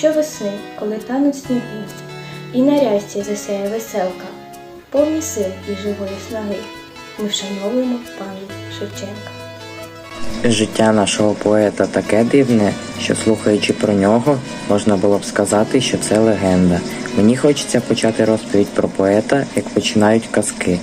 Щовесни, коли тануть сніги, і на рясці засяє веселка, повні сил і живої снаги. Ми вшановуємо пам'ять Шевченка. Життя нашого поета таке дивне, що слухаючи про нього, можна було б сказати, що це легенда. Мені хочеться почати розповідь про поета, як починають казки,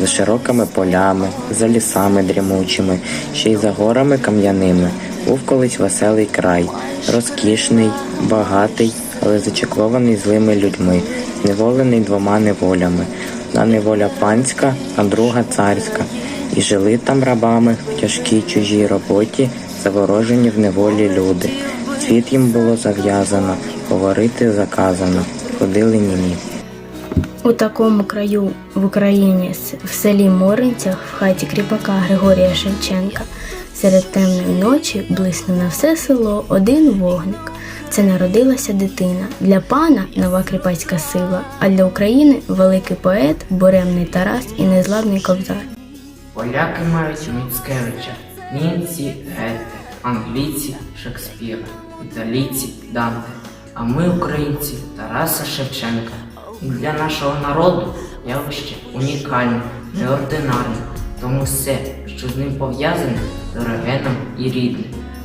за широкими полями, за лісами дрімучими, ще й за горами кам'яними. Був колись веселий край, розкішний, багатий, але зачеклований злими людьми, зневолений двома неволями. Одна неволя панська, а друга царська. І жили там рабами в тяжкій чужій роботі, заворожені в неволі люди. Світ їм було зав'язано, говорити заказано, ходили німі. У такому краю в Україні, в селі Моринцях, в хаті кріпака Григорія Шевченка, серед темної ночі блиснув на все село один вогник. Це народилася дитина. Для пана нова кріпацька сила, а для України великий поет, буремний Тарас і незламний Кобзар. Поляки мають Міцкевича, німці Гете, англійці Шекспіра, італійці Данте, а ми, українці, Тараса Шевченка. І для нашого народу явище унікальне, неординарне, тому все, що з ним пов'язане, дороге нам і рідне.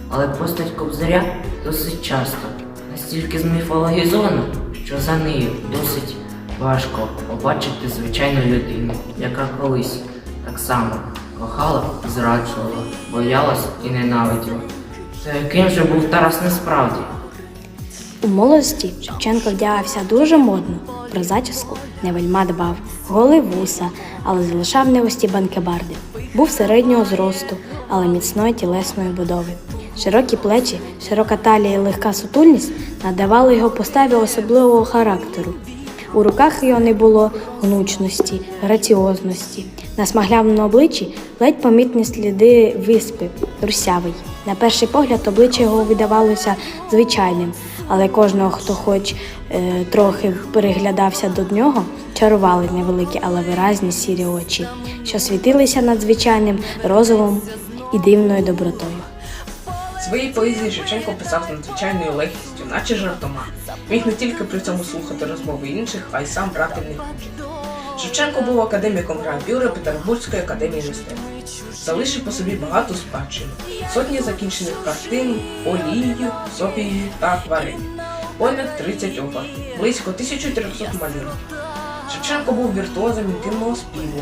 Але постать Кобзаря досить часто, настільки зміфологізована, що за нею досить важко побачити звичайну людину, яка колись так само кохала зраджувала, боялась і ненавиділа. То яким же був Тарас насправді? У молодості Шевченко вдягався дуже модно, про зачіску не вельма дбав, голи вуса, але залишав невості банкебарди. Був середнього зросту, але міцної тілесної будови. Широкі плечі, широка талія і легка сутульність надавали його поставі особливого характеру. У руках його не було гнучності, граціозності. На смаглявому обличчі ледь помітні сліди виспи, русявий. На перший погляд обличчя його видавалося звичайним, але кожного, хто хоч е, трохи переглядався до нього, чарували невеликі, але виразні сірі очі, що світилися надзвичайним розумом і дивною добротою. Свої поезії Шевченко писав з надзвичайною легкістю, наче жартома. Міг не тільки при цьому слухати розмови інших, а й сам брати в них участь. Шевченко був академіком гравюри Петербурзької академії мистецтв. Залишив по собі багату спадщину, сотні закінчених картин, олією, сопією та акварелью, понад 30 опертів, близько 1300 малюнків. Шевченко був віртуозом інтимного співу,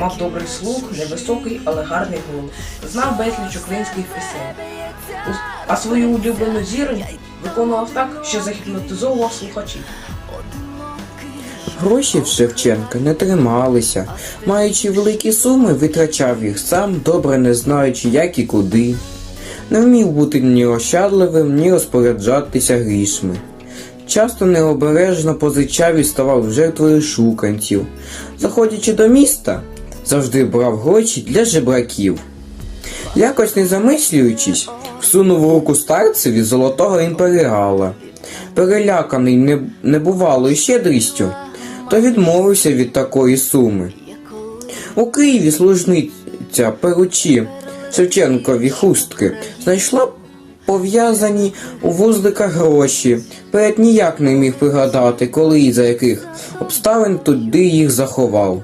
мав добрий слух, невисокий, але гарний голос, знав безліч українських пісень. А свою улюблену зіру виконував так, що загіпнотизовував слухачів. Гроші в Шевченка не трималися. Маючи великі суми, витрачав їх сам, добре не знаючи, як і куди. Не вмів бути ні ощадливим, ні розпоряджатися грішми. Часто необережно позичав і ставав жертвою шуканців. Заходячи до міста, завжди брав гроші для жебраків. Якось не замислюючись, всунув руку старцеві золотого імперіала. Переляканий небувалою щедрістю, то відмовився від такої суми. У Києві служниця перучі Шевченкові хустки знайшла пов'язані у вузликах гроші. Перед ніяк не міг пригадати, коли і за яких обставин туди їх заховав.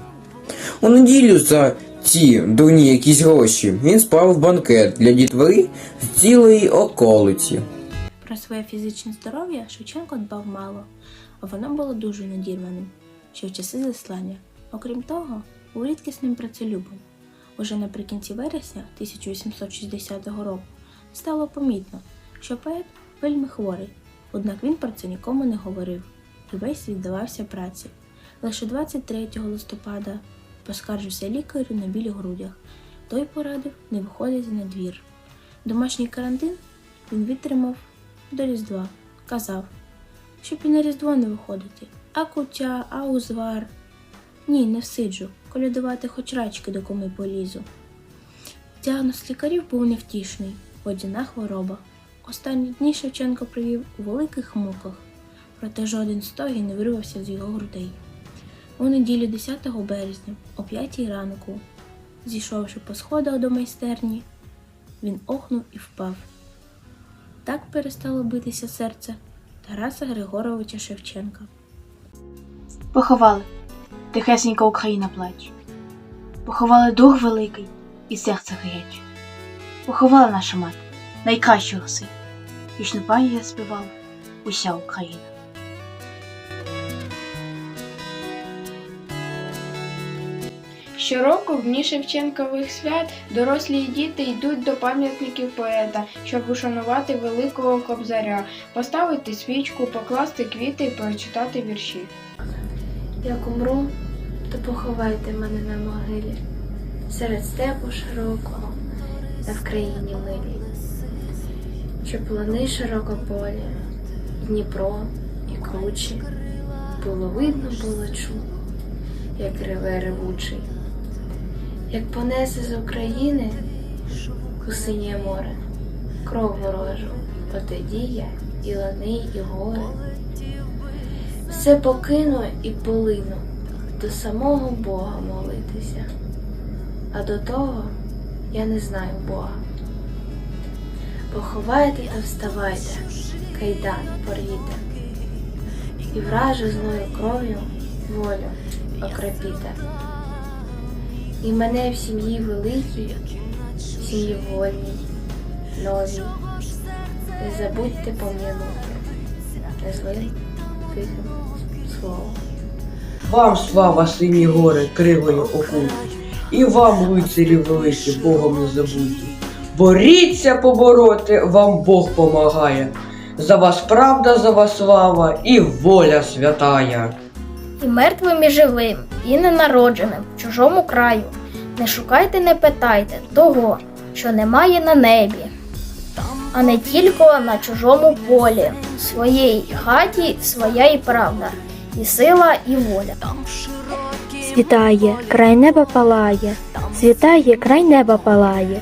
У неділю за ці дурні якісь гроші він справив банкет для дітвори з цілої околиці. Про своє фізичне здоров'я Шевченко дбав мало, а воно було дуже надірваним, ще в часи заслання. Окрім того, був рідкісним працелюбом. Уже наприкінці вересня 1860 року стало помітно, що поет вельми хворий, однак він про це нікому не говорив і весь віддавався праці. Лише 23 листопада поскаржився лікарю на білі грудях. Той порадив не виходити на двір. Домашній карантин він витримав до Різдва. Казав, щоб і на Різдво не виходити, а куття, а узвар. Ні, не всиджу, колядувати хоч рачки до коми полізу. Діагноз лікарів був невтішний, водяна хвороба. Останні дні Шевченко провів у великих муках, проте жоден стогін не вирвався з його грудей. У неділю 10 березня, о 5 ранку, зійшовши по сходах до майстерні, він охнув і впав. Так перестало битися серце, Тараса Григоровича Шевченка. Поховали, тихесенька Україна плаче. Поховали дух великий і серце гаряче. Поховала наша мати, найкращого сина. Вічну пам'ять співала уся Україна. Щороку в дні Шевченкових свят дорослі і діти йдуть до пам'ятників поета, щоб ушанувати великого кобзаря, поставити свічку, покласти квіти і прочитати вірші. Як умру, то поховайте мене на могилі серед степу широкого та в країні милій, щоб лани широкополі, Дніпро, і кручі, було видно, було чу, як реве ревучий, як понесе з України у синє море, кров ворожу, отоді я і лани, і гори. Все покину і полину до самого Бога молитися. А до того я не знаю Бога. Поховайте та вставайте, кайдан порвіте, і вражу злою кров'ю волю окропіте. І мене в сім'ї великій, в сім'ї вольній, новій. Не забудьте пом'янути незлим Вам слава сині гори кривою окуті, і вам, лицарі великі, Богом не забуті. Боріться побороти, вам Бог помагає. За вас правда, за вас слава і воля святая. і мертвим, і живим, і ненародженим в чужому краю. Не шукайте, не питайте того, що немає на небі, а не тільки на чужому полі, в своїй хаті своя і правда, і сила, і воля. Світає, край неба палає, світає, край неба палає.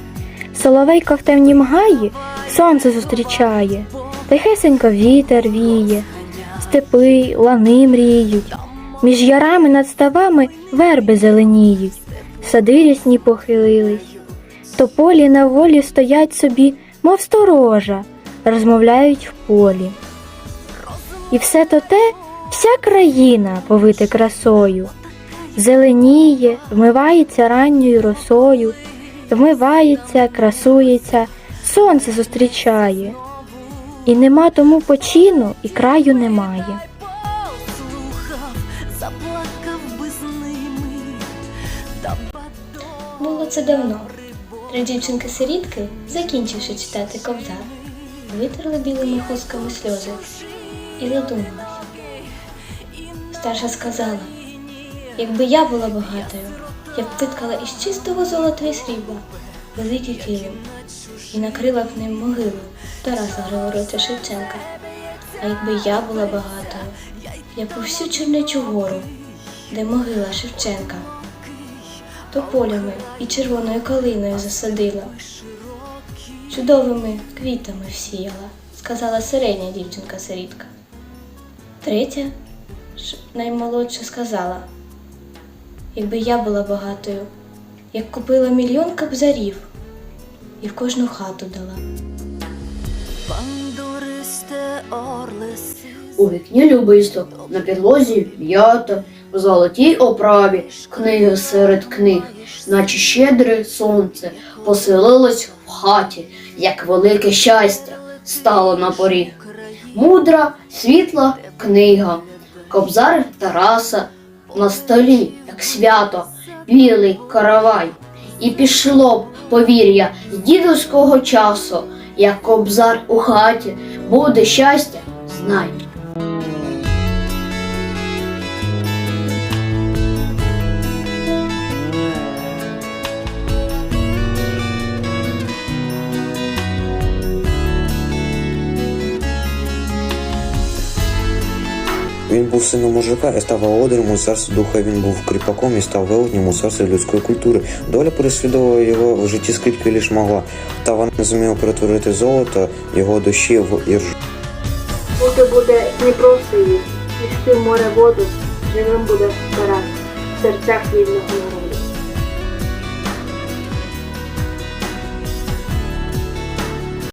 Соловейко в темнім гаї сонце зустрічає, тихесенько вітер віє, степи, лани мріють, між ярами над ставами верби зеленіють, сади рясні похилились. Тополі на волі стоять собі, мов сторожа, розмовляють в полі. І все то те, вся країна повита красою. Зеленіє, вмивається ранньою росою, вмивається, красується, сонце зустрічає. І нема тому почину, і краю немає. Було це давно. Три дівчинки-сирітки, закінчивши читати ковзар, витерли білими хустками сльози і задумалися. Старша сказала, якби я була багатою, я б виткала із чистого золота і срібла великий килим і накрила б ним могилу Тараса Григоровича Шевченка. А якби я була багатою, я б у Чернечу гору, де могила Шевченка, тополями і червоною калиною засадила, чудовими квітами всіяла, сказала середня дівчинка-сирітка. Третя, ш- наймолодша, сказала, якби я була багатою, як купила мільйон кабзарів і в кожну хату дала. У вікні любисто, на підлозі м'ята, в золотій оправі, книги серед книг, наче щедре сонце, поселилось в хаті, як велике щастя стало на поріг. Мудра, світла книга, кобзар Тараса на столі, як свято, білий каравай. І пішло б повір'я з дідовського часу, як кобзар у хаті, буде щастя, знай. Він був сином мужика і став володарем у царстві духа. Він був кріпаком і став велетнім у царстві людської культури. Доля переслідувала його в житті скільки лиш могла, та вона не зуміла перетворити золото його душі в іржу. Поки буде Дніпро сиїть, пішти в море воду, живим буде стара в серцях вільного народу.